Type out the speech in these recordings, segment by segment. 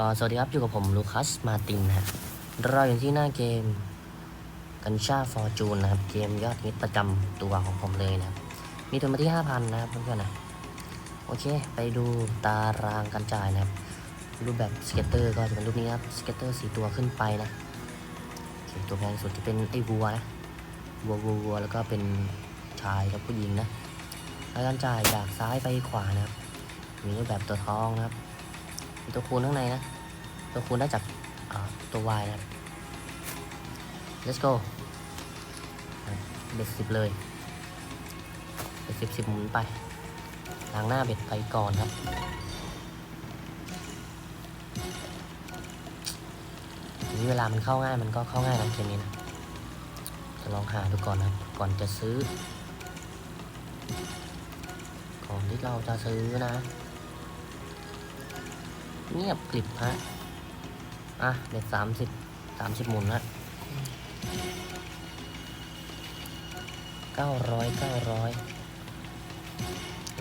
ก็สวัสดีครับอยู่กับผมลูคัสมาตินนะเราอยู่ที่หน้าเกมกัญชาฟอร์จูนนะครับ เกมยอดฮิตประจำตัวของผมเลยนะครับ มีทุนมาที่ 5,000 นะครับเพื่อนๆนะโอเค ไปดูตารางการจ่ายนะครับ รูปแบบสเก็ตเตอร์ก็จะเป็นรูปนี้ครับสเก็ตเตอร์สีตัวขึ้นไปนะโอเคตัวแพงสุดจะเป็นไอ้วัวนะวัววัววัวแล้วก็เป็นชายกับผู้หญิงนะ แล้วการจ่ายจากซ้ายไปขวานะครับ มีรูปแบบตัวทองนะครับ มีตัวคูณข้างในนะ ตัวคูณได้จากตัว y นะ let's go เบ็ดสิบเลย เบ็ดสิบสิบหมุนไปล้างหน้าเบ็ดไปก่อนครับทีนี้เวลามันเข้าง่ายมันก็เข้าง่ายนะเกมนี้นะจะลองหาดูก่อนนะก่อนจะซื้อ ก่อนที่เราจะซื้อนะ เงียบกลิบฮะ อะเด็ดสามสิบสามสิบหมุนฮะเก้าร้อยเก้าร้อย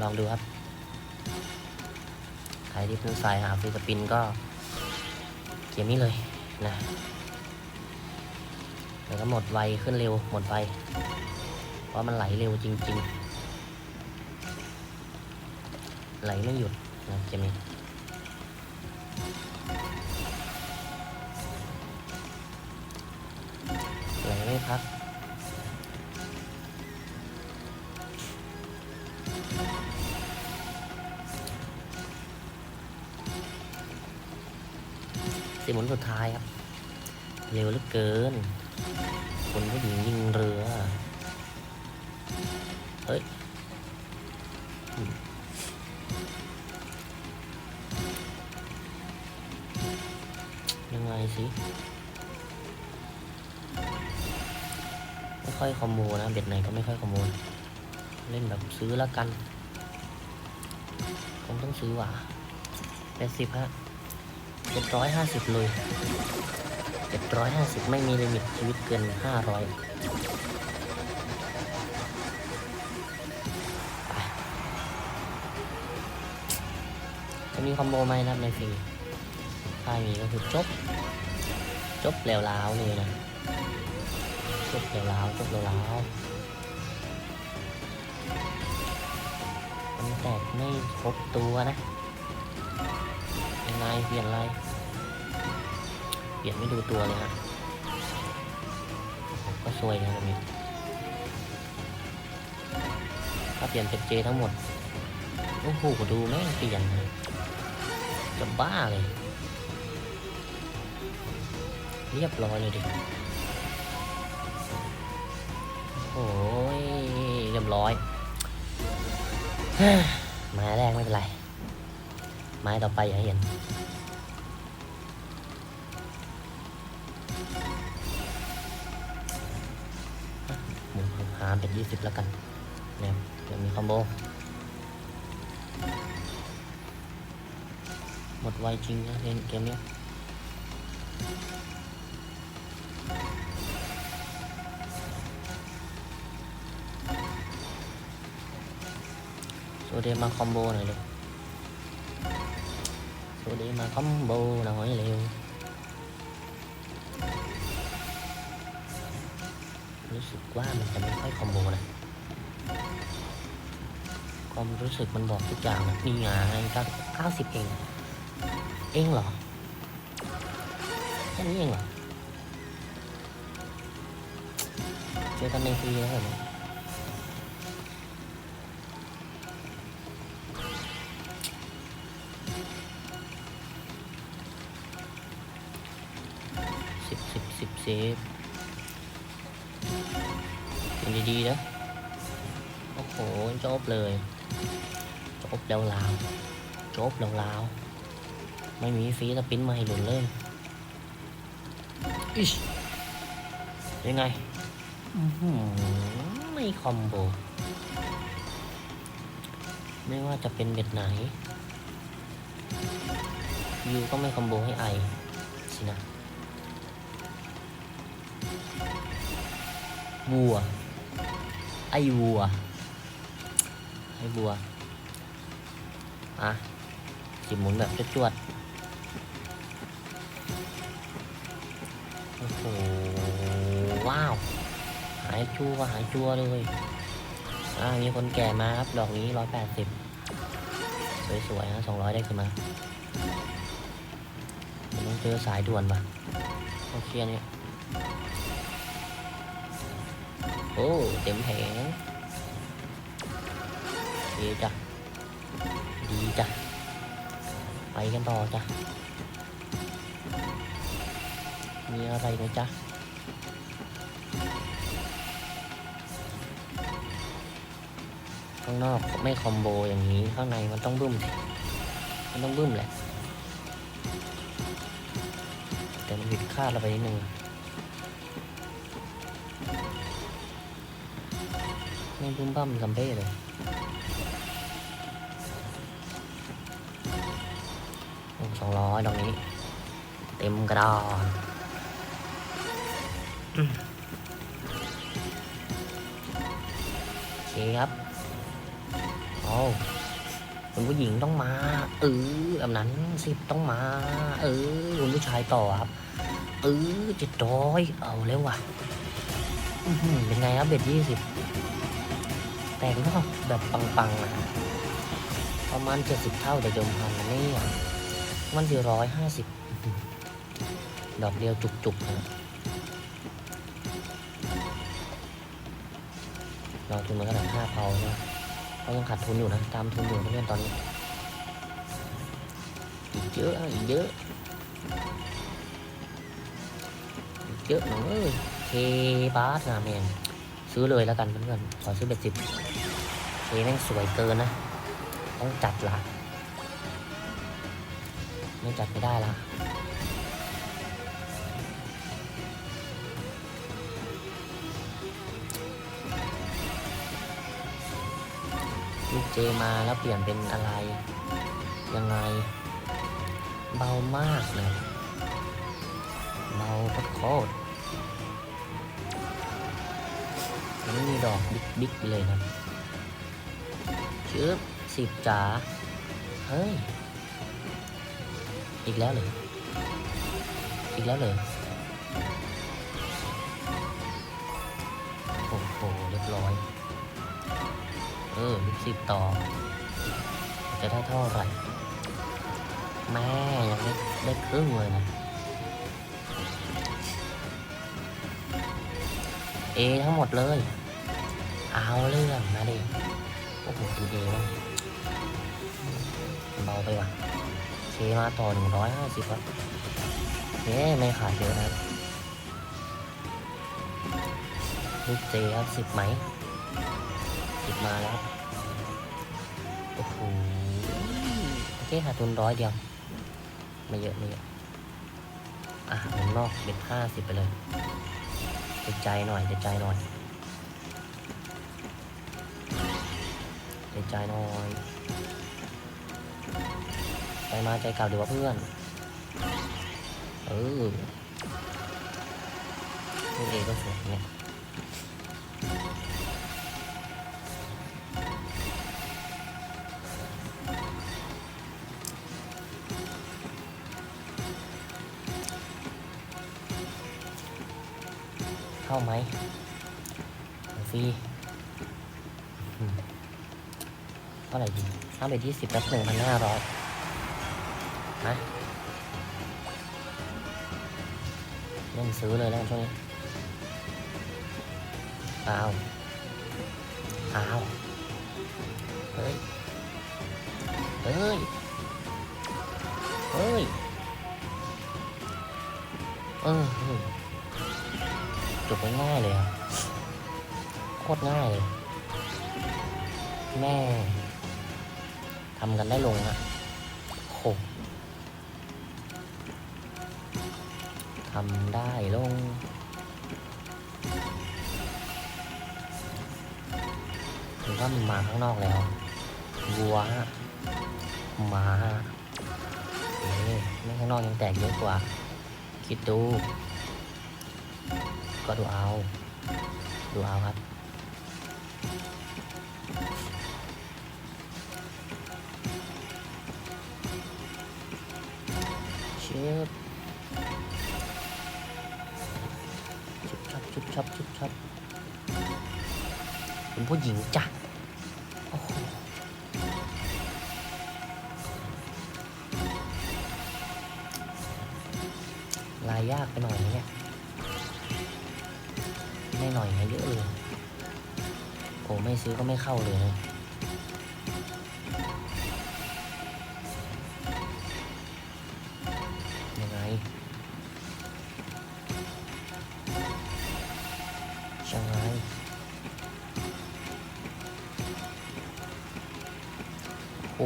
ลองดูครับ ใครที่เพิ่งใส่หาฟรีสปินก็เกมนี้เลยนะแล้วก็หมดไวขึ้นเร็วหมดไวเพราะมันไหลเร็วจริง ๆ ไหลไม่หยุดนะเกมนี้ หลไม่พักสิหมุนสุดท้ายครับ เร็วเหลือเกิน คนผู้หญิงยิงเรือ เฮ้ย สิไม่ค่อยคอมโบนะเบ็ดไหนก็ไม่ค่อยคอมโบเล่นแบบซื้อแล้วกันคงต้องซื้อว่ะแปดสิบฮะเจ็ดร้อยห้าสิบเลยเจ็ดร้อยห้าสิบไม่มีลิมิตชีวิตเกินห้าร้อยจะมีคอมโบไหมนับในฟรีถ้ามีก็คือจบ จบแล้วล้าวเลยนะจบแล้วล้าวจบแล้วล้าวมันแตกไม่ครบตัวนะยังไงเปลี่ยนอะไรเปลี่ยนไม่ดูตัวเลยฮะก็ซวยนะแบบนี้ถ้าเปลี่ยนเป็นเจทั้งหมดโอ้โหดูแม่งเปลี่ยนเลยจะบ้าเลย เรียบร้อยเลยดิโอ้ยเรียบร้อย ไม้แรกไม่เป็นไร ไม้ต่อไปอย่าเห็นหมุนหาเป็นยี่สิบแล้วกันเนี่ยเดี๋ยวมีคอมโบหมดไวจริงนะเล่นเกมเนี้ โซเดมาคอมโบหน่อยเลยโซเดมาคอมโบหน่อยเร็วรู้สึกว่ามันจะไม่ค่อยคอมโบนะความรู้สึกมันบอกทุกอย่างนะนี่ไงก้าเก้าสิบเอง เองเหรอแค่นี้เองเหรอเจอกันในฟรีแล้วเหรอ สิบสิบสิบเป็นดีๆนะ โอ้โหจบเลยจบแล้วลาวจบแล้วลาวไม่มีฟีสปินมาให้หลุนเลยอิชยังไงไม่คอมโบ ไม่ว่าจะเป็นเบ็ดไหนยูก็ไม่คอมโบให้ไอสินะ วัว ไอ้วัว ไอ้วัว อะจิบหมุนแบบจวดๆอ้โห ว้าว หายชัวหายชัวเลย อ่า มีคนแก่มาครับ ดอกนี้ร้อยแปดสิบสวยๆนะสองร้อยได้ขึ้นมาต้องเจอสายด่วนปะโอเคเนี่ย โอ้เต็มแผงดีจ้ะดีจ้ะไปกันต่อจ้ะมีอะไรไหมจ๊ะข้างนอกไม่คอมโบอย่างนี้ข้างในมันต้องบึ้มมันต้องบึ้มแหละ แต่มันผิดคาดเราไปนิดนึง ไม่บึ้มบั้มซัมเบ้เลยสองร้อยดอกนี้ เต็มกระดอนโอเคครับเอาคุณผู้หญิงต้องมาเออแบบนั้นสิบต้องมา เออคุณผู้ชายต่อครับ เออเจ็ดร้อยเอาแล้วว่ะเป็นไงครับเบ็ดยี่สิบ แต่ก็แบบปังๆนะประมาณเจ็ดสิบเท่าแต่เดิมพันนี่มันสี่ร้อยห้าสิบดอกเดียวจุกๆนะเราทุนมาขนาดห้าเพาใช่ไหมเขายังขาดทุนอยู่นะ ตามทุนอยู่เพื่อนตอนนี้อีกเยอะอีกเยอะอีกเยอะหน่อยเอ้ยเคบาสนะแมนซื้อเลยแล้วกันเพื่อนๆขอซื้อเบ็ดสิบ เคแม่งสวยเกินนะ ต้องจัดละ ไม่จัดไม่ได้ละลูกเจมาแล้วเปลี่ยนเป็นอะไร ยังไง เบามากเลยเบาโคตรไม่มีดอกบิ๊กๆเลยนะ ชืบสิบจ๋า เฮ้ย อีกแล้วเลย อีกแล้วเลย โอ้โห เรียบร้อย เออลูกสิบต่อ จะได้เท่าไหร่ แม่ยังไม่ได้ครึ่งเลยนะ เอทั้งหมดเลย เอาเรื่องมาดิ โอ้โหดูเอว่ะเบาไปว่ะเคมาต่อหนึ่งร้อยห้าสิบครับเฮ้ไม่ขาดเยอะนะลูกเจครับสิบไหมสิบมาแล้ว โอ้โหโอเคขาดทุนร้อยเดียว ไม่เยอะไม่เยอะอะวงนอกเบ็ดห้าสิบไปเลยเด็ดใจหน่อยเด็ดใจหน่อย ใจหน่อยใจมาใจกลับดีกว่าเพื่อน เออลูกเอก็สวยเนี่ยเข้าไหมฟรี เท่าไหร่ดีห้าไปยี่สิบแล้วหนึ่งพันห้าร้อยนะเล่นซื้อเลยแล้วช่วงนี้อ้าวอ้าวเฮ้ย เฮ้ย เฮ้ย เออเฮ้ยจบง่ายเลยครับโคตรง่ายเลย แม่ ทำกันได้ลงอะโหทำได้ลง ถือว่ามันมาข้างนอกแล้ววัวมาเอ๊ะไม่ข้างนอกยังแตกเยอะกว่า คิดดู ก็ดูเอา ดูเอาครับ เชฟชับชุบชับเป็นผู้หญิงจ้ะโอ้โหลายยากไปหน่อยนะเนี่ยไม่หน่อยนะเยอะเลยโอ้ไม่ซื้อก็ไม่เข้าเลยนะ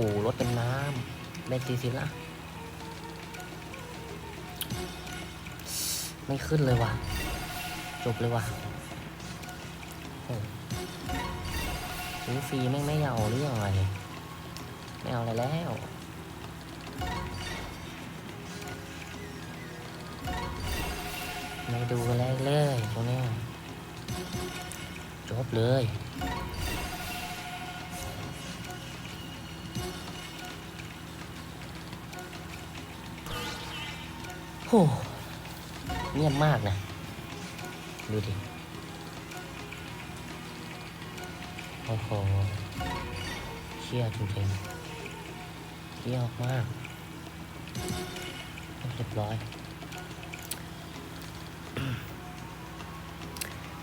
อ้รถเป็นน้ำเป็นซีซิละไม่ขึ้นเลยว่ะ จบเลยว่ะซื้อฟรีไม่งไม่เอาหรือยังไงไม่เอาอะไรแล้ว ไม่ดูแลยเลยตรงนี้จบเลย โหเงียบมากนะ ดูดิ โอ้โหเชี่ยจริงๆเยี่ยมมากเรียบร้อย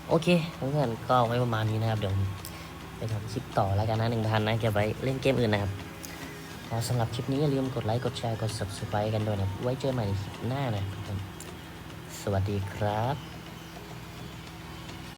โอเคเพื่อนๆก็ไว้ประมาณนี้นะครับ เดี๋ยวไปทำคลิปต่อแล้วกันนะหนึ่งพันนะจะไปเล่นเกมอื่นนะครับ สำหรับคลิปนี้อย่าลืมกดไลค์ กดแชร์ กด subscribe กันด้วยนะ ไว้เจอใหม่ในคลิปหน้านะครับ สวัสดีครับ